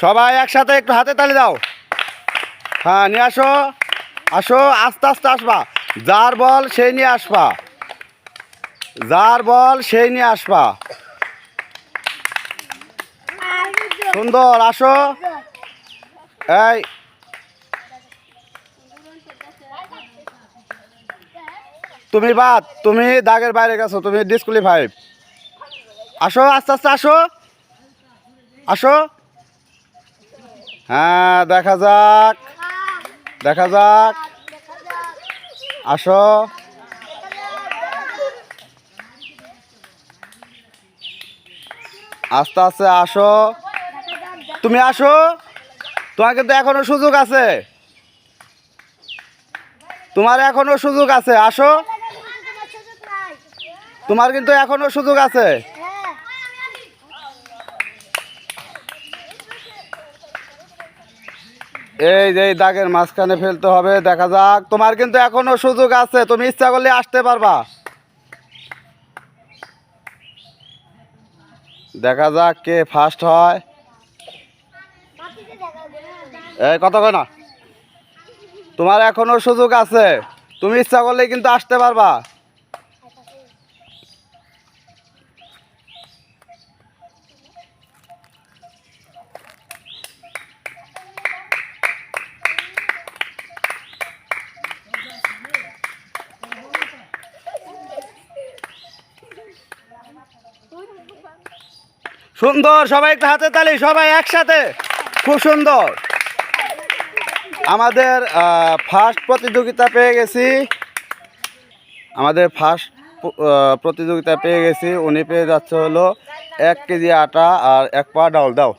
সবাই একসাথে একটু হাতে তালি দাও। হ্যাঁ নিয়ে আসো। আসো, আস্তে আস্তে আসবা। যার বল সেই নিয়ে আসবা। যার বল সেই নিয়ে আসবা। সুন্দর, আসো। এই। তুমি বাদ, তুমি দাগের বাইরে গেছো, তুমি ডিসকুলিফাইভ আসো, আস্তে আস্তে আসো। আসো। হ্যাঁ দেখা যাক। দেখা যাক। আসো। আস্তে আস্তে আসো। তুমি আসো। তোমার কিন্তু এখনও সুযোগ আছে। তোমার এখনও সুযোগ আছে। আসো। তোমার কিন্তু এখনও সুযোগ আছে। এই যে দাগের মাঝখানে ফেলতে হবে, দেখা যাক। তোমার কিন্তু এখনও সুযোগ আছে, তুমি ইচ্ছা করলে আসতে পারবা। দেখা যাক কে ফার্স্ট হয়। এই, কত না? তোমার এখনও সুযোগ আছে, তুমি ইচ্ছা করলে কিন্তু আসতে পারবা। সুন্দর, সবাই একটা হাতে তালি, সবাই একসাথে। খুব সুন্দর। আমাদের ফার্স্ট প্রতিযোগিতা পেয়ে গেছি। আমাদের ফার্স্ট প্রতিযোগিতা পেয়ে গেছি। উনি পেয়ে যাচ্ছে হলো এক কেজি আটা আর এক পা ডাল। দাও।